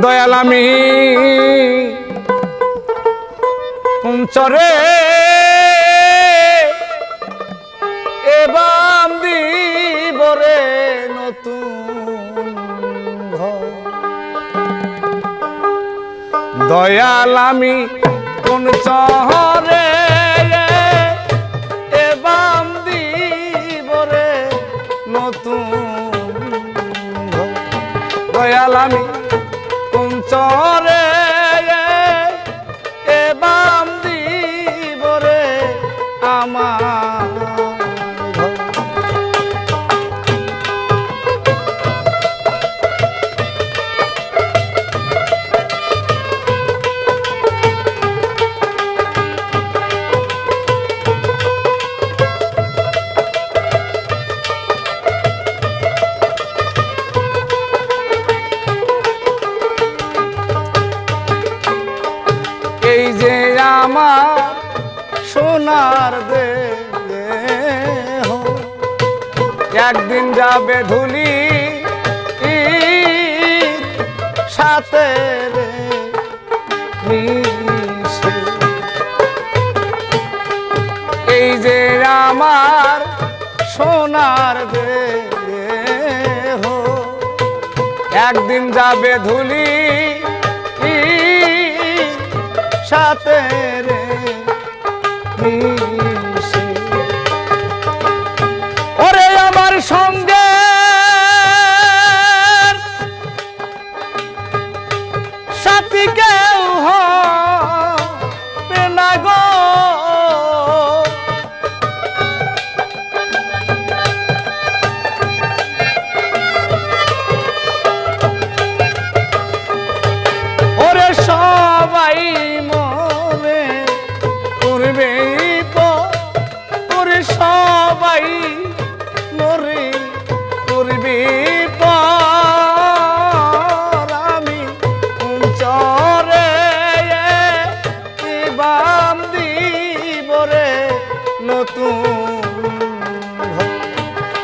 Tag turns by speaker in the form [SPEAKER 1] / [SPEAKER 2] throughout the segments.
[SPEAKER 1] দয়াল আমি। এবাম দিবরে নতুন দয়াল কোন চহরে? এবাম দিবরে নতুন ঘর। দয়াল আমি কোন চরে একদিন যাবে ধুলি সাথে এই যে আমার সোনার দেহ একদিন যাবে ধুলি সাথে রে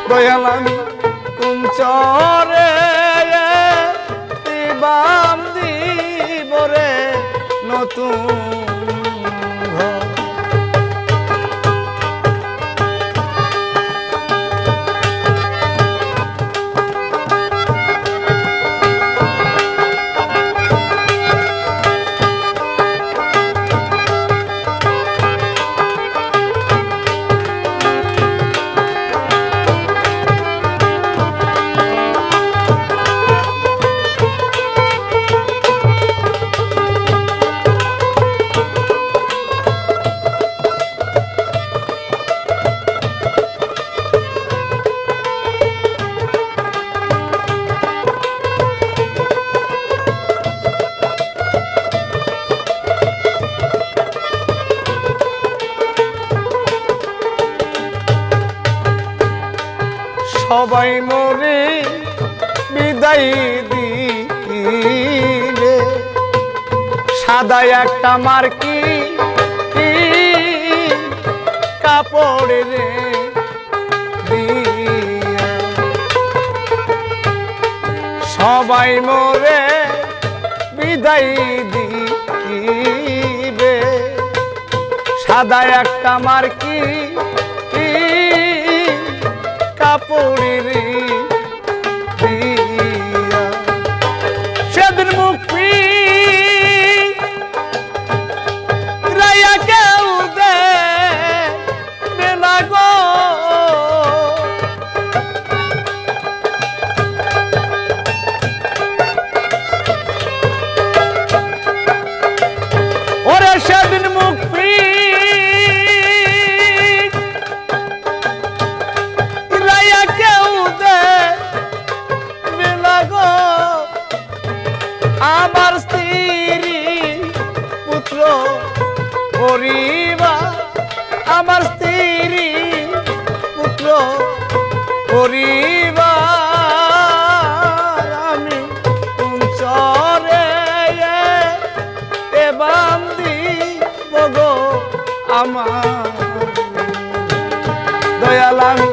[SPEAKER 1] দয়াল আমি কুঞ্চরে বাম দিবরে নতুন ঘর। সবাই মরে বিদায় দিলে সাদা একটা মার্কি কাপড় রে। সবাই মরে বিদায় দিবে সাদা একটা মার্কি দিয়া। দয়াল আমি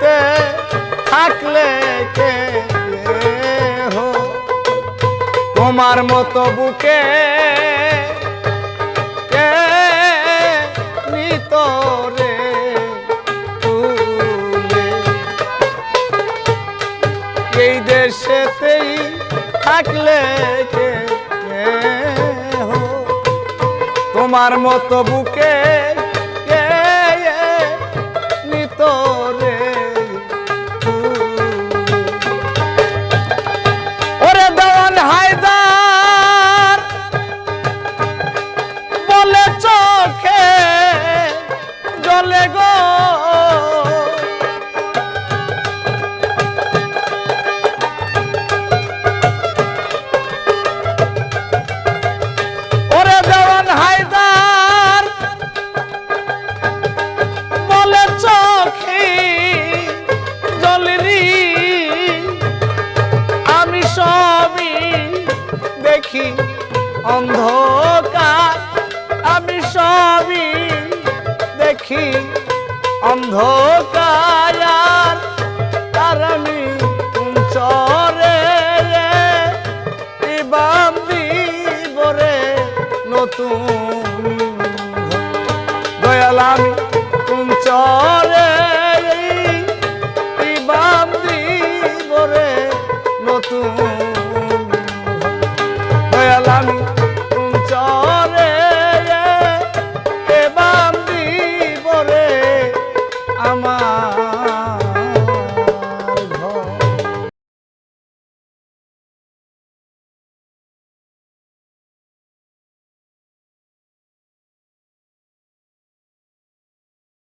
[SPEAKER 1] দেশেতে থাকলে কে হো? তোমার মতো বুকে কে নিত রে তুলে এই থাকলে কে হো? তোমার মতো বুকে অন্ধকার আমি সবই দেখি অন্ধকার। আমার